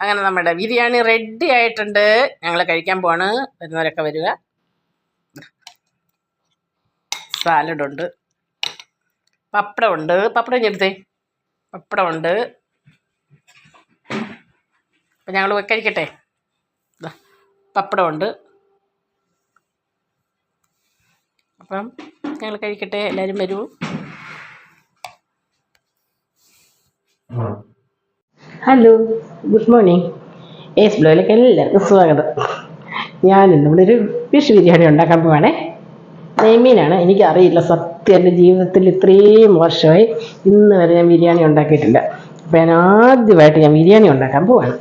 അങ്ങനെ നമ്മുടെ ബിരിയാണി റെഡി ആയിട്ടുണ്ട്. ഞങ്ങൾ കഴിക്കാൻ പോവാണ്. വരുന്നവരൊക്കെ വരിക. സാലഡുണ്ട്. പപ്പടമുണ്ട്. പപ്പടം ഞെടുത്തേ പപ്പടമുണ്ട്. അപ്പം ഞങ്ങൾ കഴിക്കട്ടെ. പപ്പടമുണ്ട്. അപ്പം ഞങ്ങൾ കഴിക്കട്ടെ. എല്ലാവരും വരൂ. ഹലോ ഗുഡ് മോർണിംഗ് എസ് ബ്ലോയിലേക്ക് എല്ലാവർക്കും സ്വാഗതം. ഞാൻ ഇന്നിവിടെ ഒരു ഫിഷ് ബിരിയാണി ഉണ്ടാക്കാൻ പോവാണേ. നെയ്മീനാണ്. എനിക്കറിയില്ല സത്യം. എന്റെ ജീവിതത്തിൽ ഇത്രയും വർഷമായി ഇന്ന് വരെ ഞാൻ ബിരിയാണി ഉണ്ടാക്കിയിട്ടില്ല. അപ്പം ഞാൻ ആദ്യമായിട്ട് ഞാൻ ബിരിയാണി ഉണ്ടാക്കാൻ പോവാണ്.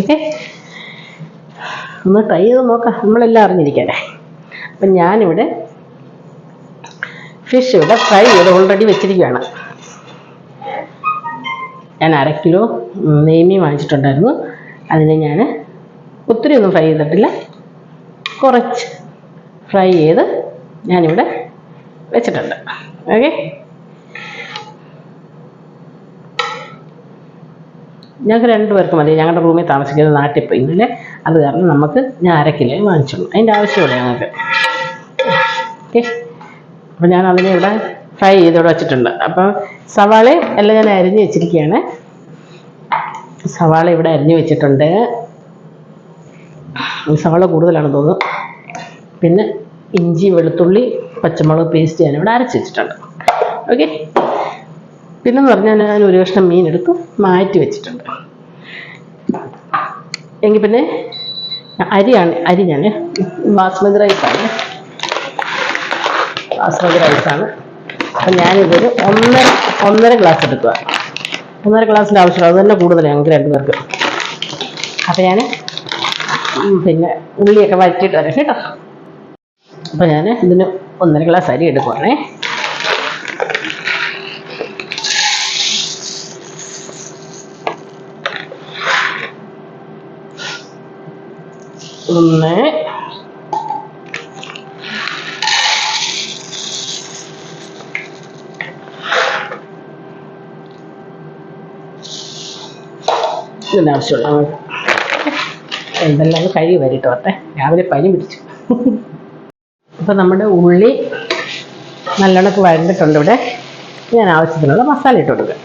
ഓക്കെ ഒന്ന് ട്രൈ ചെയ്ത് നോക്കാം. നമ്മളെല്ലാം അറിഞ്ഞിരിക്കട്ടെ. അപ്പം ഞാനിവിടെ ഫിഷ് ഇവിടെ ഫ്രൈ ചെയ്ത് ഓൾറെഡി വെച്ചിരിക്കുകയാണ്. ഞാൻ അര കിലോ നെയ്മി വാങ്ങിച്ചിട്ടുണ്ടായിരുന്നു. അതിനെ ഞാൻ ഒത്തിരി ഒന്നും ഫ്രൈ ചെയ്തിട്ടില്ല. കുറച്ച് ഫ്രൈ ചെയ്ത് ഞാനിവിടെ വെച്ചിട്ടുണ്ട്. ഓക്കെ ഞങ്ങൾക്ക് രണ്ടുപേർക്ക് മതി. ഞങ്ങളുടെ റൂമിൽ താമസിക്കുന്നത് നാട്ടിൽ പോയി. ഇന്നലെ അത് കാരണം നമുക്ക് ഞാൻ അര കിലോ വാങ്ങിച്ചുള്ളൂ. അതിന്റെ ആവശ്യമില്ല ഞങ്ങൾക്ക്. ഓക്കെ അപ്പോൾ ഞാൻ അതിനെ ഇവിടെ ഫ്രൈ ചെയ്ത് ഇവിടെ വെച്ചിട്ടുണ്ട്. അപ്പം സവാളയും എല്ലാം ഞാൻ അരിഞ്ഞ് വെച്ചിരിക്കുകയാണ്. സവാള ഇവിടെ അരിഞ്ഞു വെച്ചിട്ടുണ്ട്. സവാള കൂടുതലാണ് തോന്നുന്നു. പിന്നെ ഇഞ്ചി വെളുത്തുള്ളി പച്ചമുളക് പേസ്റ്റ് ഞാൻ ഇവിടെ അരച്ച് വെച്ചിട്ടുണ്ട്. ഓക്കെ പിന്നെന്ന് പറഞ്ഞാൽ ഞാൻ ഒരു കഷ്ണം മീൻ എടുത്ത് മാറ്റി വെച്ചിട്ടുണ്ട്. എങ്കിൽ പിന്നെ അരിയാണ് അരി ഞാൻ ബാസ്മതി റൈസാണ് ബാസ്മതി റൈസാണ് അപ്പം ഞാനിതൊരു ഒന്നര ഒന്നര ഗ്ലാസ് എടുക്കുക ഒന്നര ഗ്ലാസ്സിന്റെ ആവശ്യമില്ല അത് തന്നെ കൂടുതലാണ് ഞങ്ങൾക്ക് രണ്ടു പേർക്ക്. അപ്പം ഞാൻ പിന്നെ ഉള്ളിയൊക്കെ വഴറ്റിയിട്ട് വരാം കേട്ടോ. അപ്പം ഞാൻ ഇതിന് ഒന്നര ഗ്ലാസ് അരി എടുക്കുവാണേ. ഒന്ന് ഇതിന് ആവശ്യമുള്ള എന്തെല്ലാം കഴി വരിട്ട് വട്ടെ രാവിലെ പനി പിടിച്ചു. അപ്പൊ നമ്മുടെ ഉള്ളി നല്ലോണക്ക് വരണ്ടിട്ടുണ്ട് ഇവിടെ. ഞാൻ ആവശ്യത്തിനുള്ള മസാല ഇട്ട് കൊടുക്കുക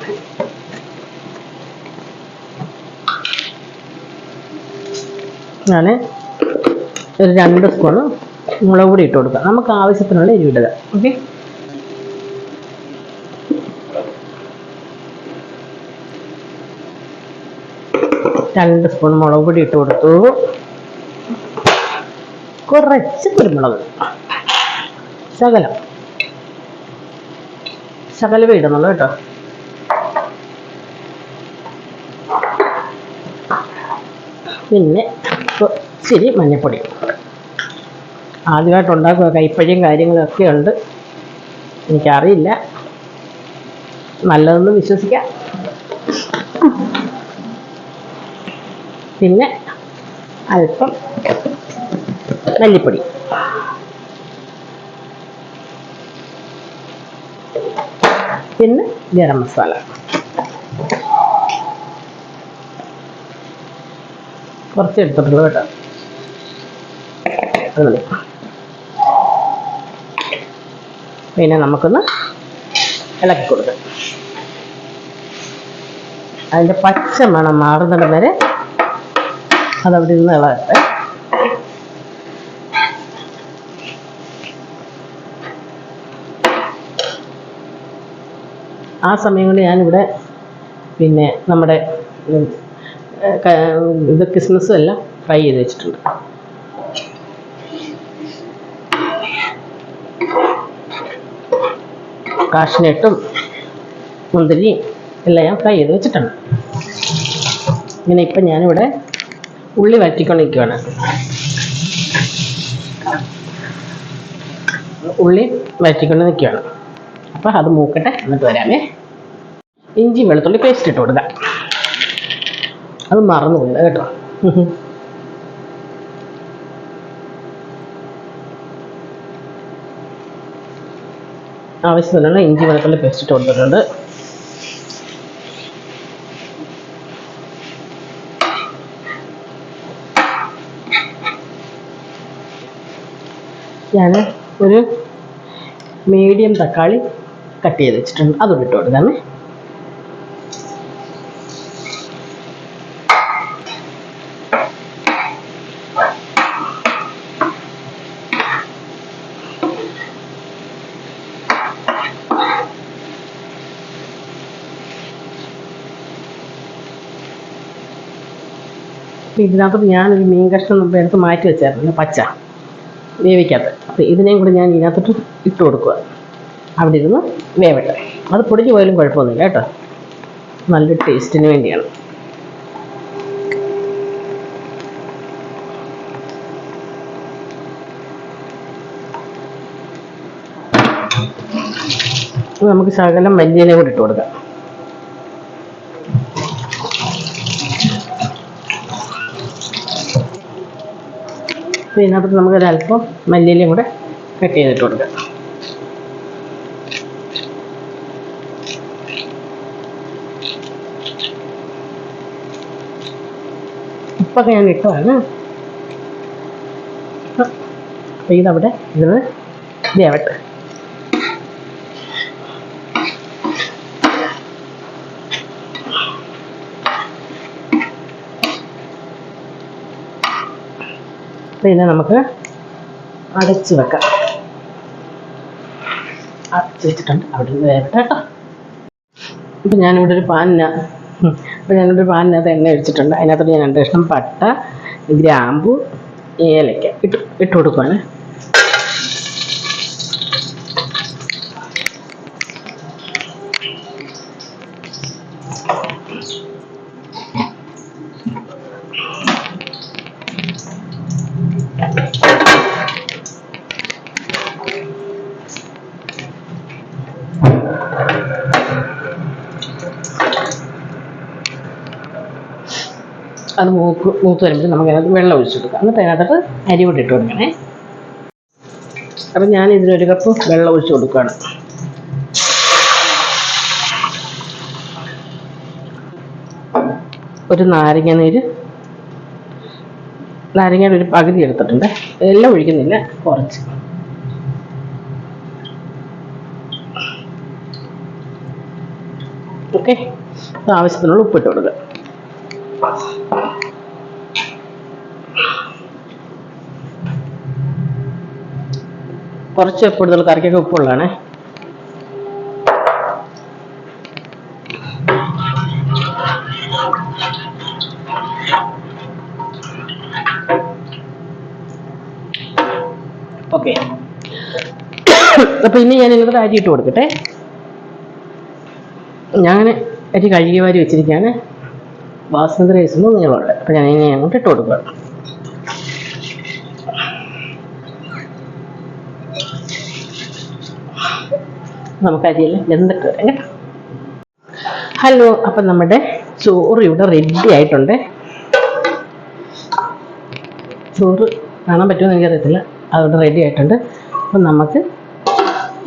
ഞാൻ ഒരു രണ്ട് സ്പൂണ് മുളക് പൊടി ഇട്ട് കൊടുക്കുക നമുക്ക് ആവശ്യത്തിനുള്ള എരിവിടുക ഓക്കെ? രണ്ട് സ്പൂൺ മുളക് പൊടി ഇട്ട് കൊടുത്തു. കുറച്ച് കുരുമുളക്. ശകലം. ശകല ഇടുന്നുള്ളൂ കേട്ടോ. പിന്നെ ഇച്ചിരി മഞ്ഞൾപ്പൊടി ആദ്യമായിട്ട് ഉണ്ടാക്കുക കൈപ്പഴിയും കാര്യങ്ങളും ഒക്കെ ഉണ്ട്. എനിക്കറിയില്ല. നല്ലതെന്ന് വിശ്വസിക്കാം. പിന്നെ അല്പം മല്ലിപ്പൊടി. പിന്നെ ഗരം മസാല. കുറച്ച് എടുത്തിട്ടുള്ളൂ കേട്ടോ. പിന്നെ നമുക്കൊന്ന് ഇളക്കി കൊടുക്കാം അതിന്റെ പച്ച മണം മാറുന്നത് വരെ അതവിടെ ഇരുന്ന് ഇളകട്ടെ ആ സമയം കൊണ്ട് ഞാനിവിടെ പിന്നെ നമ്മുടെ ഇത് കിസ്മിസും എല്ലാം ഫ്രൈ ചെയ്ത് വെച്ചിട്ടുണ്ട്. കാഷ്നട്ടും മുന്തിരിയും എല്ലാം ഞാൻ ഫ്രൈ ചെയ്ത് വെച്ചിട്ടുണ്ട്. ഇങ്ങനെ ഇപ്പം ഞാനിവിടെ ഉള്ളി വറ്റിക്കൊണ്ടിരിക്കുകയാണ് ഉള്ളി വറ്റിക്കൊണ്ട് നിൽക്കുകയാണ് അപ്പോൾ അത് മൂക്കട്ടെ എന്നിട്ട് വരാമേ. ഇഞ്ചി വെളുത്തുള്ളി പേസ്റ്റ് ഇട്ട് കൊടുക്കാം. അത് മറന്നു പോയത് കേട്ടോ. ആവശ്യത്തിനുള്ള ഇഞ്ചി വെളുത്തുള്ളി പേസ്റ്റ് ഇട്ട് കൊടുത്തിട്ടുണ്ട്. ഞാൻ ഒരു മീഡിയം തക്കാളി കട്ട് ചെയ്ത് വെച്ചിട്ടുണ്ട്. അതും ഇട്ട് കൊടുക്കാമേ ഇതിനകത്ത് ഞാനൊരു മീൻ കഷ്ണം എടുത്ത് മാറ്റി വെച്ചായിരുന്നു. പച്ച. വേവിക്കാത്ത. അപ്പോൾ ഇതിനെയും കൂടി ഞാൻ ഇതിനകത്തോട്ട് ഇട്ട് കൊടുക്കുക. അവിടെ ഇരുന്ന് വേവട്ടെ. അത് പൊടിഞ്ഞു പോയാലും കുഴപ്പമൊന്നുമില്ല കേട്ടോ. നല്ലൊരു ടേസ്റ്റിന് വേണ്ടിയാണ്. നമുക്ക് ശകലം മല്ലിയില കൂടി ഇട്ട് കൊടുക്കാം. ഇതിനകത്ത് നമുക്ക് ഒരല്പം മല്ലിയിലയും കൂടെ കട്ട് ചെയ്തിട്ട് കൊടുക്കാം. ഉപ്പൊക്കെ ഞാൻ ഇട്ടതാണ്. അപ്പോൾ ഇതവിടെ ഇത് വേവട്ടെ ഇതിനെ നമുക്ക് അടച്ച് വെക്കാം. അടച്ച് വെച്ചിട്ടുണ്ട്. അവിടെ നിന്ന് വേവട്ടെ കേട്ടോ. ഇപ്പം ഞാനിവിടെ ഒരു പാനിന ഇപ്പം ഞാനിവിടെ ഒരു പാനിനകത്ത് എണ്ണ ഒഴിച്ചിട്ടുണ്ട്. അതിനകത്തോട്ട് ഞാൻ രണ്ട് കഷ്ണം പട്ട ഗ്രാമ്പു ഏലക്ക ഇട്ട് ഇട്ട് കൊടുക്കുവാണ്. അത് മൂക്ക് മൂത്ത് വരുമ്പോൾ നമുക്ക് അതിനകത്ത് വെള്ളം ഒഴിച്ച് കൊടുക്കാം. എന്നിട്ട് അതിനകത്തോട്ട് അരി കൂടി ഇട്ട് കൊടുക്കണേ. അപ്പം ഞാൻ ഇതിനൊരു കപ്പ് വെള്ളം ഒഴിച്ച് കൊടുക്കുകയാണ്. ഒരു നാരങ്ങ നീര് നാരങ്ങയുടെ ഒരു പകുതി എടുത്തിട്ടുണ്ട്. എല്ലാം ഒഴിക്കുന്നില്ല കുറച്ച്. ഓക്കെ? ആവശ്യത്തിനുള്ള ഉപ്പിട്ട് കൊടുക്കുക. കുറച്ച് കൂടുതൽ കറിക്കൊക്കെ ഉപ്പുള്ളതാണേ. ഓക്കെ. അപ്പൊ ഇനി ഞാൻ ഇതിനകത്ത് അരി ഇട്ട് കൊടുക്കട്ടെ. ഞാൻ അരി കഴുകി വാരി വെച്ചിരിക്കുകയാണ്. ബാസ്മതി റൈസ് ഒന്നും നീളമുണ്ട് അപ്പം ഞാൻ ഇനി അങ്ങോട്ട് ഇട്ട് കൊടുക്കുക നമുക്ക് അരിയെല്ലാം വെന്തിട്ട് വരാം കേട്ടോ. ഹലോ അപ്പം നമ്മുടെ ചോറ് ഇവിടെ റെഡി ആയിട്ടുണ്ട്. ചോറ് കാണാൻ പറ്റുമെന്ന് എനിക്കറിയത്തില്ല. അവിടെ റെഡി ആയിട്ടുണ്ട്. അപ്പം നമുക്ക്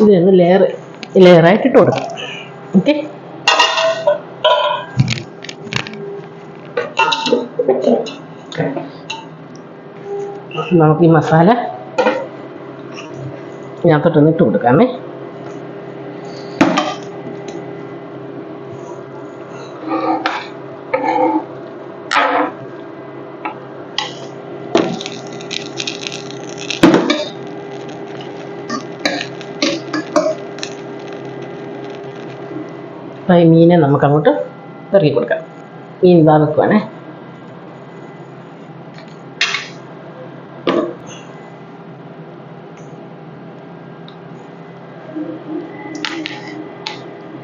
ഇതൊന്ന് ലെയർ ലെയറായിട്ട് ഇട്ട് കൊടുക്കാം. ഓക്കെ നമുക്ക് ഈ മസാല ഇതിനകത്തോട്ടൊന്ന് ഇട്ട് കൊടുക്കാമേ. അപ്പോൾ ഈ മീനെ നമുക്ക് അങ്ങോട്ട് ഇറക്കി കൊടുക്കാം മീൻ ഇതാ വെക്കുവാണേ.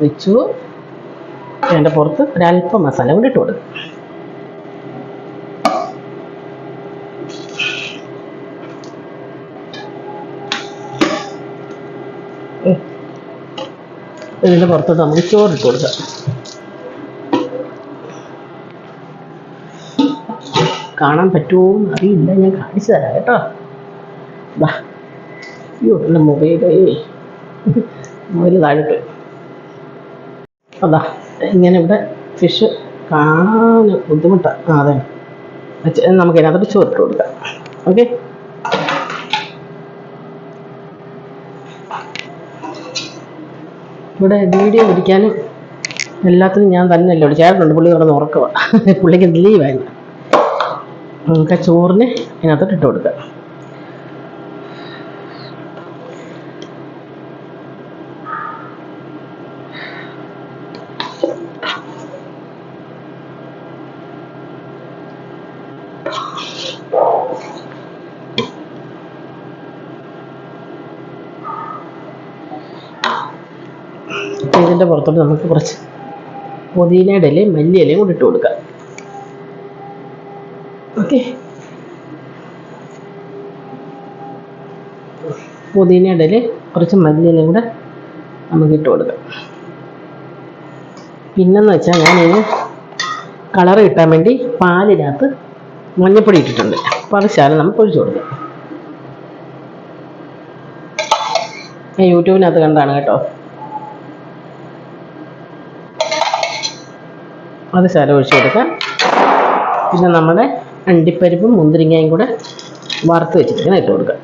വെച്ചു. അതിന്റെ പുറത്ത് ഒരല്പം മസാല കൂടി ഇട്ട് കൊടുക്കും ഇതിന്റെ പുറത്ത് നമുക്ക് ചോറിട്ട് കൊടുക്കാം. കാണാൻ പറ്റുമോ എന്ന് അറിയില്ല. ഞാൻ കാണിച്ചു തരാം കേട്ടോ. വാ. അയ്യോ എന്റെ മൊബൈലേ മൊബൈൽ താഴോട്ട്. അതാ ഇങ്ങനെ ഇവിടെ ഫിഷ് കാണാൻ ബുദ്ധിമുട്ടാണ് അതെ. നമുക്ക് ഇതിനകത്തോട്ട് ചോറിട്ട് കൊടുക്കാം. ഓക്കെ ഇവിടെ വീഡിയോ പിടിക്കാനും എല്ലാത്തിനും ഞാൻ തന്നെയല്ലേ ഇവിടെ ചേട്ടനുണ്ട് പുള്ളി കിടന്ന് ഉറക്കുക പുള്ളിക്ക് ലീവായിരുന്നു നമുക്ക് ചോറിന് ഇതിനകത്തോട്ട് ഇട്ട് കൊടുക്കാം. പുറത്തോട്ട് നമുക്ക് കുറച്ച് പുതിനയുടെ ഇലയും മല്ലി ഇലയും കൂടി ഇട്ട് കൊടുക്കാം. ഓക്കെ പുതിനയുടെ ഇല കുറച്ച് മല്ലി ഇലയും കൂടെ നമുക്ക് ഇട്ട് കൊടുക്കാം. പിന്നെന്ന് വെച്ചാൽ ഞാനിത് കളർ കിട്ടാൻ വേണ്ടി പാലിനകത്ത് മഞ്ഞപ്പൊടി ഇട്ടിട്ടുണ്ട്. അപ്പോൾ അത് ശാലം നമുക്ക് ഒഴിച്ചു കൊടുക്കാം. ഞാൻ യൂട്യൂബിനകത്ത് കണ്ടാണ് കേട്ടോ. അത് ശാലം ഒഴിച്ചു കൊടുക്കാം. പിന്നെ നമ്മുടെ അണ്ടിപ്പരിപ്പും മുന്തിരിങ്ങയും കൂടെ വറുത്ത് വെച്ചിരിക്കണം ഇട്ട് കൊടുക്കാം.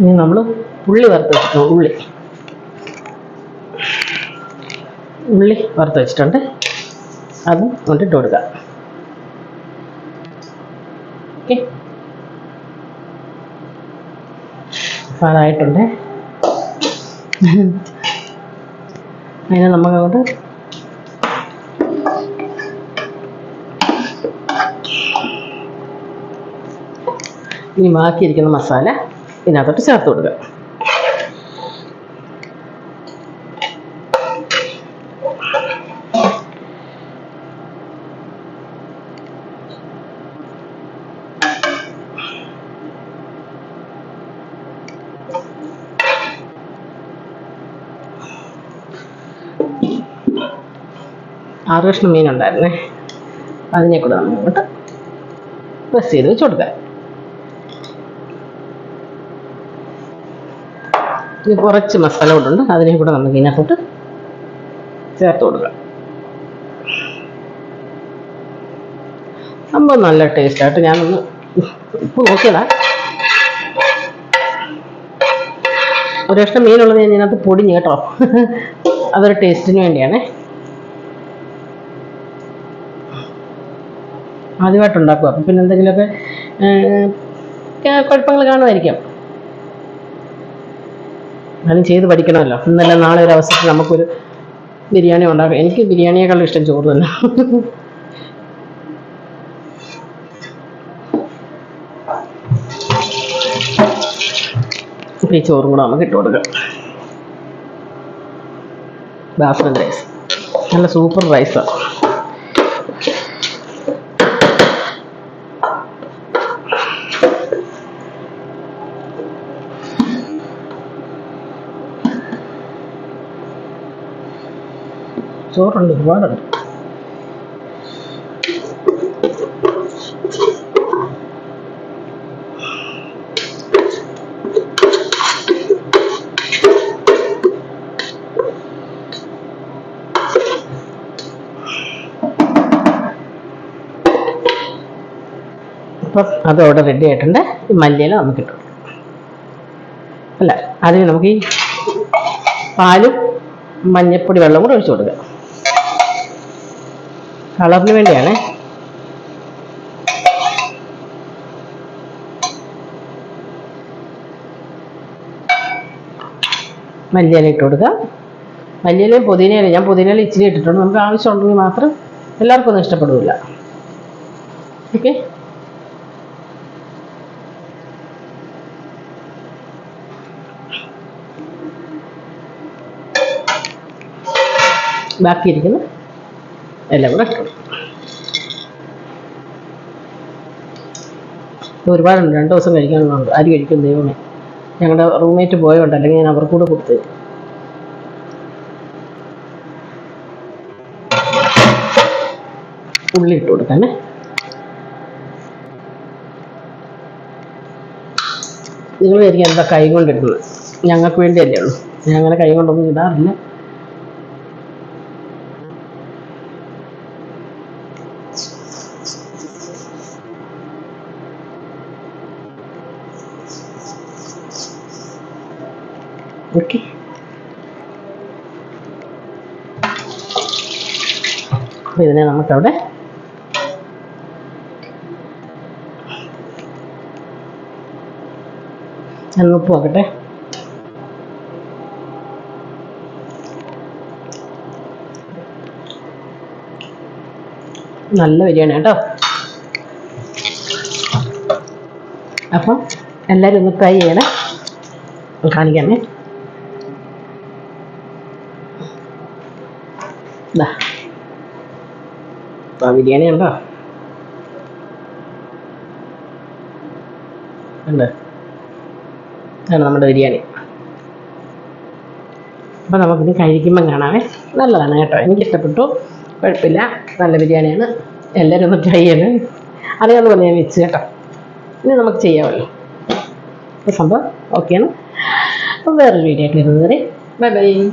ഇനി നമ്മൾ ഉള്ളി വറുത്ത് വെച്ചിട്ടുണ്ട് ഉള്ളി. ഉള്ളി വറുത്ത് വെച്ചിട്ടുണ്ട്. അതും കൊണ്ടിട്ട് കൊടുക്കാം. ഓക്കെ. അപ്പോൾ അതായിട്ടുണ്ട്. അതിനെ നമുക്കങ്ങോട്ട് ഇനി ബാക്കിയിരിക്കുന്ന മസാല ഇതിനകത്തോട്ട് ചേർത്ത് കൊടുക്കുക. ആറ് കഷ്ണം മീനുണ്ടായിരുന്നേ അതിനെ കൂടെ നമ്മൾ ഇങ്ങോട്ട് പ്രസ് ചെയ്ത് വെച്ച് കൊടുക്കാം. ഇനി കുറച്ച് മസാല കൊണ്ടുണ്ട് അതിനെ കൂടെ നമുക്ക് ഇതിനകത്തോട്ട് ചേർത്ത് കൊടുക്കാം. സംഭവം നല്ല ടേസ്റ്റായിട്ട് ഞാനൊന്ന് ഉപ്പ് നോക്കിയതാ. ഒരു കഷ്ണം മീനുള്ളത് ഞാൻ ഇതിനകത്ത് പൊടിഞ്ഞ് കേട്ടോ. അതൊരു ടേസ്റ്റിന് വേണ്ടിയാണേ. ആദ്യമായിട്ട് ഉണ്ടാക്കുക. അപ്പം പിന്നെ എന്തെങ്കിലുമൊക്കെ കുഴപ്പങ്ങൾ കാണുമായിരിക്കാം. എന്നാലും ചെയ്ത് പഠിക്കണമല്ലോ. ഇന്നല്ല നാളെ ഒരു അവസരത്തിൽ നമുക്കൊരു ബിരിയാണി ഉണ്ടാക്കാം. എനിക്ക് ബിരിയാണിയേക്കാളും ഇഷ്ടം ചോറ് തന്നെ. ഈ ചോറും കൂടെ നമുക്ക് ഇട്ട് കൊടുക്കാം. ബാസ്മതി റൈസ്. നല്ല സൂപ്പർ റൈസാണ് ചോറുണ്ട് ഒരുപാടുണ്ട് അപ്പം അത് അവിടെ റെഡി ആയിട്ടുണ്ട്. ഈ മല്ലിയില നമുക്ക് കിട്ടും അല്ല അതിന് നമുക്ക് ഈ പാലും മഞ്ഞപ്പൊടി വെള്ളം കൂടെ ഒഴിച്ചു കൊടുക്കുക കളറിന് വേണ്ടിയാണ്. മല്ലിയില ഇട്ട് കൊടുക്കുക. മല്ലിയിലയും പുതിനയിലയും ഞാൻ പുതിനയില ഇച്ചിരി ഇട്ടിട്ടുണ്ട്. നമുക്ക് ആവശ്യമുണ്ടെങ്കിൽ മാത്രം എല്ലാവർക്കും ഒന്നും ഇഷ്ടപ്പെടില്ല ഓക്കെ. ബാക്കിയിരിക്കുന്ന. എല്ലാം കൂടെ ഒരുപാടുണ്ട്. രണ്ട് ദിവസം കഴിക്കാനുള്ളതുണ്ട്. അരി കഴിക്കും ദൈവമേ. ഞങ്ങളുടെ റൂംമേറ്റ് പോയോണ്ട് അല്ലെങ്കിൽ ഞാൻ അവർക്ക് കൂടെ കൊടുത്തു. ഉള്ളി ഇട്ട് കൊടുക്കാനേ നിങ്ങൾ വിചാരിക്കും എന്താ കൈ കൊണ്ടിടുന്നത് ഞങ്ങൾക്ക് വേണ്ടിയല്ലേ ഉള്ളൂ. ഞാൻ അങ്ങനെ കൈ കൊണ്ടൊന്നും ഇടാറില്ല. ഓക്കെ അപ്പോൾ ഇതിനെ നമുക്കവിടെ ഒന്ന് പോകട്ടെ. നല്ല ബിരിയാണി കേട്ടോ. അപ്പം എല്ലാവരും ഒന്ന് ട്രൈ ചെയ്യണേ. കാണിക്കാമേ. ആ ബിരിയാണി ഉണ്ടോ? നമ്മുടെ ബിരിയാണി. അപ്പോൾ നമുക്കിത് കഴിക്കുമ്പം കാണാമേ നല്ലതാണ് കേട്ടോ. എനിക്കിഷ്ടപ്പെട്ടു. കുഴപ്പമില്ല. നല്ല ബിരിയാണിയാണ്. എല്ലാവരും ഒന്ന് ട്രൈ ചെയ്യണം. അറിയാവുന്ന പോലെ ഞാൻ വെച്ച് കേട്ടോ. ഇനി നമുക്ക് ചെയ്യാമല്ലോ. സംഭവം ഓക്കെയാണ് അപ്പോൾ വേറൊരു വീഡിയോ ആയിട്ട് വരുന്നത് വരെ ബൈ ബൈ